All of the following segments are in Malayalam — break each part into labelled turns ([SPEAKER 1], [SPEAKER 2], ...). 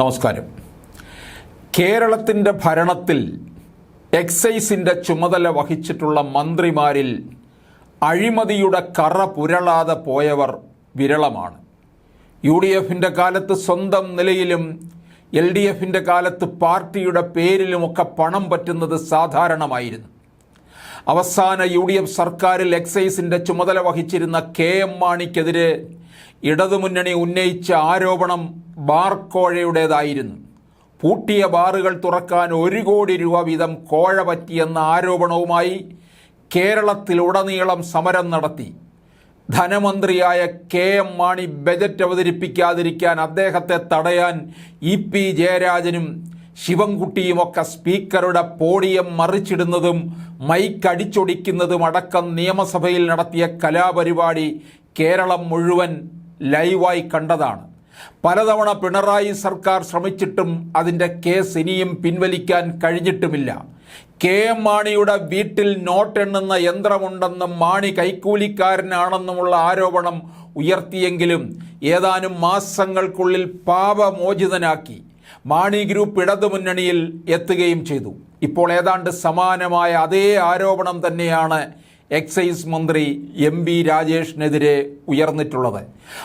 [SPEAKER 1] നമസ്കാരം. കേരളത്തിന്റെ ഭരണത്തിൽ എക്സൈസിന്റെ ചുമതല വഹിച്ചിട്ടുള്ള മന്ത്രിമാരിൽ അഴിമതിയുടെ കറ പുരളാതെ പോയവർ വിരളമാണ്. യു ഡി എഫിന്റെ കാലത്ത് സ്വന്തം നിലയിലും എൽ ഡി എഫിന്റെ കാലത്ത് പാർട്ടിയുടെ പേരിലുമൊക്കെ പണം പറ്റുന്നത് സാധാരണമായിരുന്നു. അവസാന യു ഡി എഫ് സർക്കാരിൽ എക്സൈസിന്റെ ചുമതല വഹിച്ചിരുന്ന കെ എം മാണിക്കെതിരെ ഇടതുമുന്നണി ഉന്നയിച്ച ആരോപണം ബാർ കോഴയുടേതായിരുന്നു പൂട്ടിയ ബാറുകൾ തുറക്കാൻ ഒരു കോടി രൂപ വീതം കോഴ പറ്റിയെന്ന ആരോപണവുമായി കേരളത്തിലുടനീളം സമരം നടത്തി. ധനമന്ത്രിയായ കെ എം മാണി ബജറ്റ് അവതരിപ്പിക്കാതിരിക്കാൻ അദ്ദേഹത്തെ തടയാൻ ഇ പി ജയരാജനും ശിവൻകുട്ടിയുമൊക്കെ സ്പീക്കറുടെ പോഡിയം മറിച്ചിടുന്നതും മൈക്ക് അടക്കം നിയമസഭയിൽ നടത്തിയ കലാപരിപാടി കേരളം മുഴുവൻ ലൈവായി കണ്ടതാണ്. പലതവണ പിണറായി സർക്കാർ ശ്രമിച്ചിട്ടും അതിന്റെ കേസ് ഇനിയും പിൻവലിക്കാൻ കഴിഞ്ഞിട്ടുമില്ല. കെ എം മാണിയുടെ വീട്ടിൽ നോട്ട് എണ്ണുന്ന യന്ത്രമുണ്ടെന്നും മാണി കൈക്കൂലിക്കാരനാണെന്നുമുള്ള ആരോപണം ഉയർത്തിയെങ്കിലും ഏതാനും മാസങ്ങൾക്കുള്ളിൽ പാപമോചിതനാക്കി. മാണി ഗ്രൂപ്പ് ഇടതുമുന്നണിയിൽ എത്തുകയും ചെയ്തു. ഇപ്പോൾ ഏതാണ്ട് സമാനമായ അതേ ആരോപണം തന്നെയാണ് എക്സൈസ് മന്ത്രി എം ബി രാജേഷിനെതിരെ ഉയർന്നിട്ടുള്ളത്.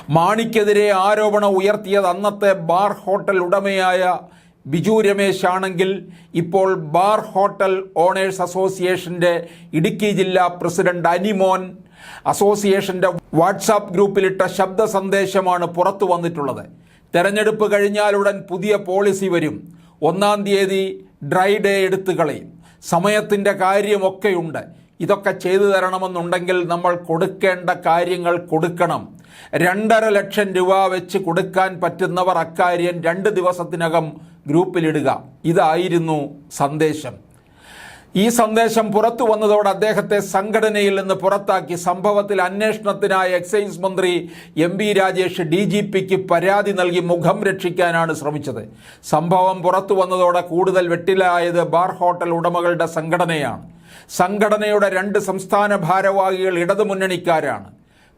[SPEAKER 1] മാണിക്കെതിരെ ആരോപണം ഉയർത്തിയത് അന്നത്തെ ബാർ ഹോട്ടൽ ഉടമയായ ബിജു രമേശ് ആണെങ്കിൽ ഇപ്പോൾ ബാർ ഹോട്ടൽ ഓണേഴ്സ് അസോസിയേഷന്റെ ഇടുക്കി ജില്ലാ പ്രസിഡന്റ് അനിമോൻ അസോസിയേഷന്റെ വാട്സാപ്പ് ഗ്രൂപ്പിലിട്ട ശബ്ദ സന്ദേശമാണ് പുറത്തു വന്നിട്ടുള്ളത്. തെരഞ്ഞെടുപ്പ് കഴിഞ്ഞാലുടൻ പുതിയ പോളിസി വരും. ഒന്നാം തീയതി ഡ്രൈ ഡേ എടുത്തു കളയും. സമയത്തിന്റെ കാര്യമൊക്കെയുണ്ട്. ഇതൊക്കെ ചെയ്തു തരണമെന്നുണ്ടെങ്കിൽ നമ്മൾ കൊടുക്കേണ്ട കാര്യങ്ങൾ കൊടുക്കണം. രണ്ടര ലക്ഷം രൂപ വെച്ച് കൊടുക്കാൻ പറ്റുന്നവർ അക്കാര്യം രണ്ട് ദിവസത്തിനകം ഗ്രൂപ്പിലിടുക. ഇതായിരുന്നു സന്ദേശം. ഈ സന്ദേശം പുറത്തു വന്നതോടെ അദ്ദേഹത്തെ സംഘടനയിൽ നിന്ന് പുറത്താക്കി സംഭവത്തിൽ അന്വേഷണത്തിനായി എക്സൈസ് മന്ത്രി M B Rajesh D G പിക്ക് പരാതി നൽകി മുഖം രക്ഷിക്കാനാണ് ശ്രമിച്ചത്. സംഭവം പുറത്തു വന്നതോടെ കൂടുതൽ വെട്ടിലായത് ബാർ ഹോട്ടൽ ഉടമകളുടെ സംഘടനയാണ്. സംഘടനയുടെ രണ്ട് സംസ്ഥാന ഭാരവാഹികൾ ഇടതുമുന്നണിക്കാരാണ്.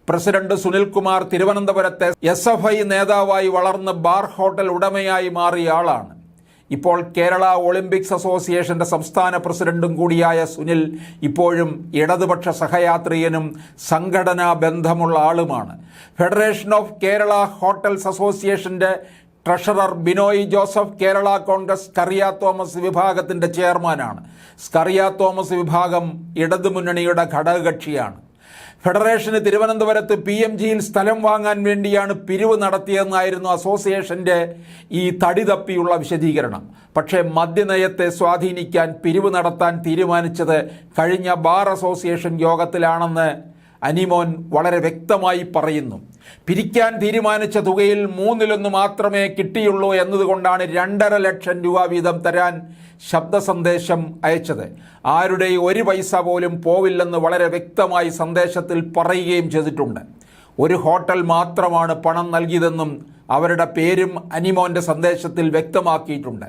[SPEAKER 1] പ്രസിഡന്റ് സുനിൽകുമാർ തിരുവനന്തപുരത്തെ എസ് എഫ് ഐ നേതാവായി വളർന്ന് ബാർ ഹോട്ടൽ ഉടമയായി മാറിയ ആളാണ്. ഇപ്പോൾ കേരള ഒളിമ്പിക്സ് അസോസിയേഷന്റെ സംസ്ഥാന പ്രസിഡന്റും കൂടിയായ സുനിൽ ഇപ്പോഴും ഇടതുപക്ഷ സഹയാത്രികനും സംഘടനാ ബന്ധമുള്ള ആളുമാണ്. ഫെഡറേഷൻ ഓഫ് കേരള ഹോട്ടൽസ് അസോസിയേഷന്റെ ട്രഷറർ ബിനോയ് ജോസഫ് കേരള കോൺഗ്രസ് സ്കറിയ തോമസ് വിഭാഗത്തിന്റെ ചെയർമാനാണ്. സ്കറിയ തോമസ് വിഭാഗം ഇടതുമുന്നണിയുടെ ഘടകകക്ഷിയാണ്. ഫെഡറേഷന് തിരുവനന്തപുരത്ത് പി എം ജിയിൽ സ്ഥലം വാങ്ങാൻ വേണ്ടിയാണ് പിരിവ് നടത്തിയതെന്നായിരുന്നു അസോസിയേഷന്റെ ഈ തടി തപ്പിയുള്ള വിശദീകരണം. പക്ഷേ മദ്യനയത്തെ സ്വാധീനിക്കാൻ പിരിവ് നടത്താൻ തീരുമാനിച്ചത് കഴിഞ്ഞ ബാർ അസോസിയേഷൻ യോഗത്തിലാണെന്ന് അനിമോൻ വളരെ വ്യക്തമായി പറയുന്നു പിരിക്കാൻ തീരുമാനിച്ച തുകയിൽ മൂന്നിലൊന്ന് മാത്രമേ കിട്ടിയുള്ളൂ എന്നതുകൊണ്ടാണ് രണ്ടര ലക്ഷം രൂപ വീതം തരാൻ ശബ്ദ സന്ദേശം അയച്ചത്. ആരുടെയും ഒരു പൈസ പോലും പോവില്ലെന്ന് വളരെ വ്യക്തമായി സന്ദേശത്തിൽ പറയുകയും ചെയ്തിട്ടുണ്ട്. ഒരു ഹോട്ടൽ മാത്രമാണ് പണം നൽകിയതെന്നും അവരുടെ പേരും അനിമോന്റെ സന്ദേശത്തിൽ വ്യക്തമാക്കിയിട്ടുണ്ട്.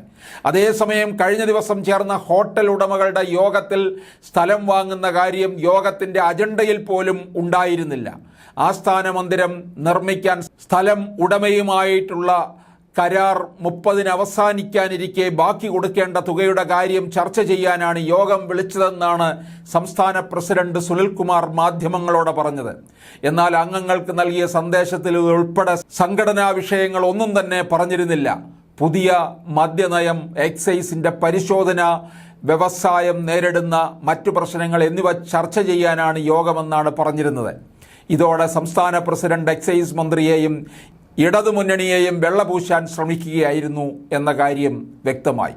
[SPEAKER 1] അതേസമയം കഴിഞ്ഞ ദിവസം ചേർന്ന ഹോട്ടൽ ഉടമകളുടെ യോഗത്തിൽ സ്ഥലം വാങ്ങുന്ന കാര്യം യോഗത്തിന്റെ അജണ്ടയിൽ പോലും ഉണ്ടായിരുന്നില്ല. ആസ്ഥാന മന്ദിരം നിർമ്മിക്കാൻ സ്ഥലം ഉടമയുമായിട്ടുള്ള കരാർ മുപ്പതിന് അവസാനിക്കാനിരിക്കെ ബാക്കി കൊടുക്കേണ്ട തുകയുടെ കാര്യം ചർച്ച ചെയ്യാനാണ് യോഗം വിളിച്ചതെന്നാണ് സംസ്ഥാന പ്രസിഡന്റ് സുനിൽകുമാർ മാധ്യമങ്ങളോട് പറഞ്ഞത്. എന്നാൽ അംഗങ്ങൾക്ക് നൽകിയ സന്ദേശത്തിൽ ഉൾപ്പെടെ സംഘടനാ വിഷയങ്ങൾ ഒന്നും തന്നെ പറഞ്ഞിരുന്നില്ല. പുതിയ മദ്യനയം എക്സൈസിന്റെ പരിശോധന വ്യവസായം നേരിടുന്ന മറ്റു പ്രശ്നങ്ങൾ എന്നിവ ചർച്ച ചെയ്യാനാണ് യോഗമെന്നാണ് പറഞ്ഞിരുന്നത്. ഇതോടെ സംസ്ഥാന പ്രസിഡന്റ് എക്സൈസ് മന്ത്രിയെയും ഇടതുമുന്നണിയെയും വെള്ളപൂശാൻ ശ്രമിക്കുകയായിരുന്നു എന്ന കാര്യം വ്യക്തമായി.